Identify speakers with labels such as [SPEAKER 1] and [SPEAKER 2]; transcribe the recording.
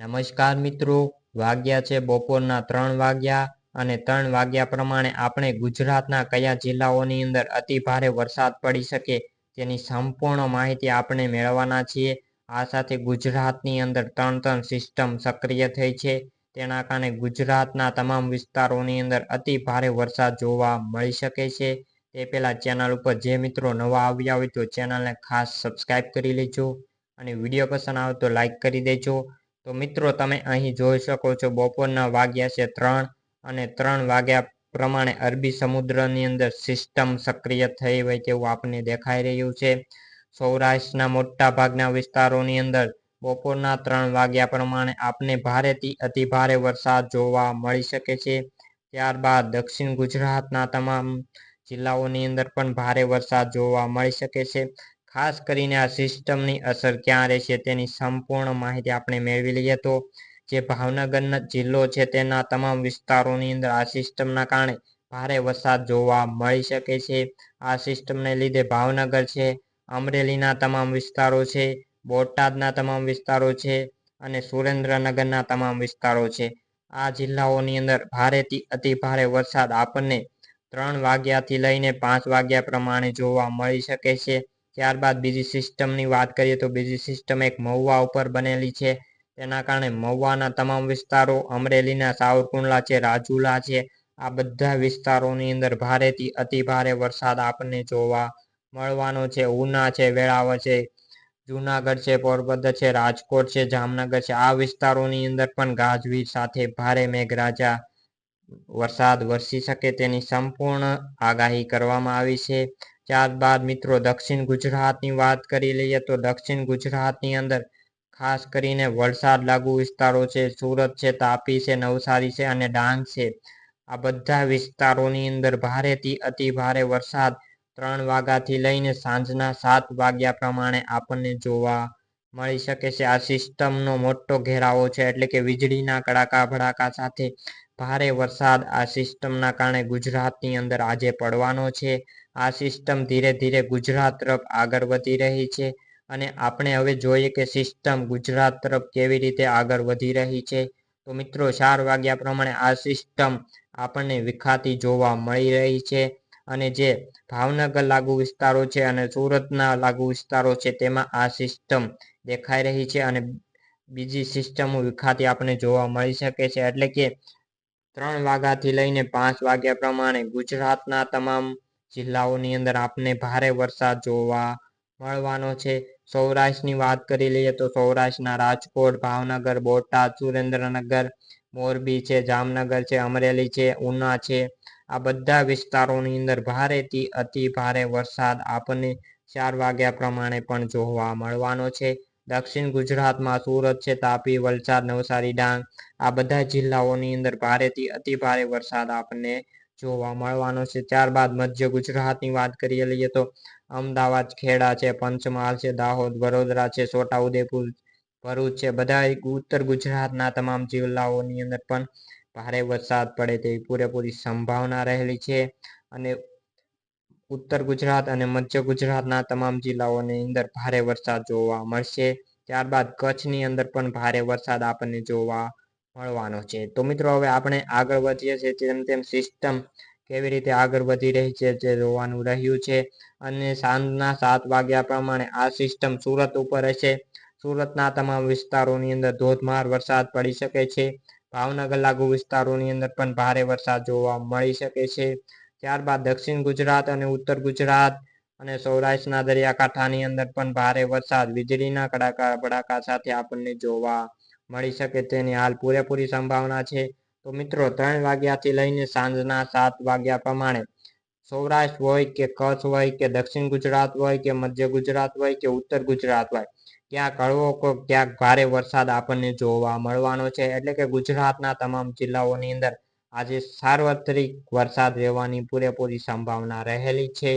[SPEAKER 1] નમસ્કાર મિત્રો, વાગ્યા છે બપોરના ત્રણ વાગ્યા અને ત્રણ વાગ્યા પ્રમાણે આપણે ગુજરાતના કયા જિલ્લાઓની અંદર અતિ ભારે વરસાદ પડી શકે તેની સંપૂર્ણ માહિતી આપણે મેળવવાના છીએ. આ સાથે ગુજરાતની અંદર ત્રણ ત્રણ સિસ્ટમ સક્રિય થઈ છે. તેના કારણે ગુજરાતના તમામ વિસ્તારોની અંદર અતિ ભારે વરસાદ જોવા મળી શકે છે. તે પહેલાં ચેનલ ઉપર જે મિત્રો નવા આવ્યા હોય તો ચેનલને ખાસ સબસ્ક્રાઈબ કરી લેજો અને વીડિયો પસંદ આવે તો લાઈક કરી દેજો. તો મિત્રો, તમે અહીં જોઈ શકો છો બપોરના વાગ્યા છે ત્રણ અને ત્રણ વાગ્યા પ્રમાણે અરબી સમુદ્રની અંદર સિસ્ટમ સક્રિય થઈ હોય તેવું આપણને દેખાઈ રહ્યું છે. સૌરાષ્ટ્રના મોટા ભાગના વિસ્તારોની અંદર બપોરના ત્રણ વાગ્યા પ્રમાણે આપને ભારેથી અતિ ભારે વરસાદ જોવા મળી શકે છે. ત્યારબાદ દક્ષિણ ગુજરાતના તમામ જિલ્લાઓની અંદર પણ ભારે વરસાદ જોવા મળી શકે છે. ખાસ કરીને આ સિસ્ટમની અસર ક્યાં રહેશે તેની સંપૂર્ણ માહિતી આપણે મેળવી લઈએ તો જે ભાવનગરના જિલ્લો છે તેના તમામ વિસ્તારોની અંદર આ સિસ્ટમના કારણે ભારે વરસાદ જોવા મળી શકે છે. આ સિસ્ટમને લીધે ભાવનગર છે, અમરેલીના તમામ વિસ્તારો છે, બોટાદના તમામ વિસ્તારો છે અને સુરેન્દ્રનગરના તમામ વિસ્તારો છે. આ જિલ્લાઓની અંદર ભારેથી અતિ ભારે વરસાદ આપણને ત્રણ વાગ્યાથી લઈને પાંચ વાગ્યા પ્રમાણે જોવા મળી શકે છે. ત્યારબાદ બીજી સિસ્ટમની વાત કરીએ તો બીજી સિસ્ટમ એક મહુવા ઉપર બનેલી છે. તેના કારણે મહુવાના તમામ વિસ્તારો અમરેલીના સાવરકુંડલા છે, રાજુલા છે. આ બધા વિસ્તારોની અંદર ભારેથી અતિ ભારે વરસાદ આપણને જોવા મળવાનો છે. ઉના છે વેળાવળ છે, જુનાગઢ છે, પોરબંદર છે, રાજકોટ છે, જામનગર છે. આ વિસ્તારોની અંદર પણ ગાજવીજ સાથે ભારે મેઘરાજા વરસાદ વરસી શકે તેની સંપૂર્ણ આગાહી કરવામાં આવી છે. ત્યારબાદ મિત્રો દક્ષિણ ગુજરાતની વાત કરી લઈએ તો દક્ષિણ ગુજરાતની અંદર ખાસ કરીને વલસાડ લાગુ વિસ્તારો છે, સુરત છે, તાપી છે, નવસારી છે અને ડાંગ છે. આ બધા વિસ્તારોની અંદર ભારેથી અતિ ભારે વરસાદ ત્રણ વાગ્યાથી લઈને સાંજના સાત વાગ્યા પ્રમાણે આપણને જોવા મળી શકે છે. આ સિસ્ટમનો મોટો ઘેરાવો છે એટલે કે વીજળીના કડાકા ભડાકા સાથે ભારે વરસાદ આ સિસ્ટમના કારણે ગુજરાતની અંદર આજે પડવાનો છે. આ સિસ્ટમ ધીરે ધીરે ગુજરાત તરફ આગળ વધી રહી છે અને આપણે હવે જોઈએ કે સિસ્ટમ ગુજરાત તરફ કેવી રીતે આગળ વધી રહી છે. તો મિત્રો, ચાર વાગ્યા પ્રમાણે આ સિસ્ટમ આપણને વિખાતી જોવા મળી રહી છે અને જે ભાવનગર લાગુ વિસ્તારો છે અને સુરતના લાગુ વિસ્તારો છે તેમાં આ સિસ્ટમ દેખાઈ રહી છે અને બીજી સિસ્ટમો વિખાતી આપણને જોવા મળી શકે છે. એટલે કે ત્રણ વાગ્યાથી લઈને પાંચ વાગ્યા પ્રમાણે ગુજરાતના તમામ જિલ્લાઓની અંદર આપને ભારે વરસાદ જોવા મળવાનો છે. સૌરાષ્ટ્રની વાત કરી લઈએ તો સૌરાષ્ટ્રના રાજકોટ, ભાવનગર, બોટાદ, સુરેન્દ્રનગર, મોરબી છે, જામનગર છે, અમરેલી છે, ઉના છે. આ બધા વિસ્તારોની અંદર ભારેથી અતિ ભારે વરસાદ આપણને ચાર વાગ્યા પ્રમાણે પણ જોવા મળવાનો છે. દક્ષિણ ગુજરાતમાં સુરત છે, તાપી, વલસાડ, નવસારી, ડાંગ, આ બધા જિલ્લાઓની અંદર ભારેથી અતિ ભારે વરસાદ આપણને જોવા મળવાનો છે. ત્યારબાદ મધ્ય ગુજરાતની વાત કરીએ લઈએ તો અમદાવાદ, ખેડા છે, પંચમહાલ છે, દાહોદ, વડોદરા છે, છોટાઉદેપુર, ભરૂચ છે, બધા ઉત્તર ગુજરાતના તમામ જિલ્લાઓની અંદર પણ ભારે વરસાદ પડે તેવી પૂરેપૂરી સંભાવના રહેલી છે. અને ઉત્તર ગુજરાત અને મધ્ય ગુજરાતના તમામ જિલ્લાઓની અંદર ભારે વરસાદ જોવા મળશે. ત્યારબાદ કચ્છની અંદર પણ ભારે વરસાદ આપણને જોવા મળવાનો છે. તો મિત્રો, હવે આપણે આગળ વધીએ છીએ. તેમ તેમ સિસ્ટમ કેવી રીતે આગળ વધી રહી છે તે જોવાનું રહ્યું છે. અને સાંજના સાત વાગ્યા પ્રમાણે આ સિસ્ટમ સુરત ઉપર હશે. સુરતના તમામ વિસ્તારોની અંદર ધોધમાર વરસાદ પડી શકે છે. ભાવનગર લાગુ વિસ્તારોની અંદર પણ ભારે વરસાદ જોવા મળી શકે છે. ત્યારબાદ દક્ષિણ ગુજરાત અને ઉત્તર ગુજરાત અને સૌરાષ્ટ્રના દરિયાકાંઠાની અંદર પણ ભારે વરસાદ. વીજળીના કડાકા, ભડાકા સાથે આપણને જોવા મળી શકે તેની હાલ પૂરેપૂરી સંભાવના છે. તો મિત્રો, ત્રણ વાગ્યાથી લઈને સાંજના સાત વાગ્યા પ્રમાણે સૌરાષ્ટ્ર હોય કે કચ્છ હોય કે દક્ષિણ ગુજરાત હોય કે મધ્ય ગુજરાત હોય કે ઉત્તર ગુજરાત હોય, ક્યાંક હળવો ક્યાંક ભારે વરસાદ આપણને જોવા મળવાનો છે. એટલે કે ગુજરાતના તમામ જિલ્લાઓની અંદર આજે સાર્વત્રિક વરસાદ રહેવાની પૂરેપૂરી સંભાવના રહેલી છે.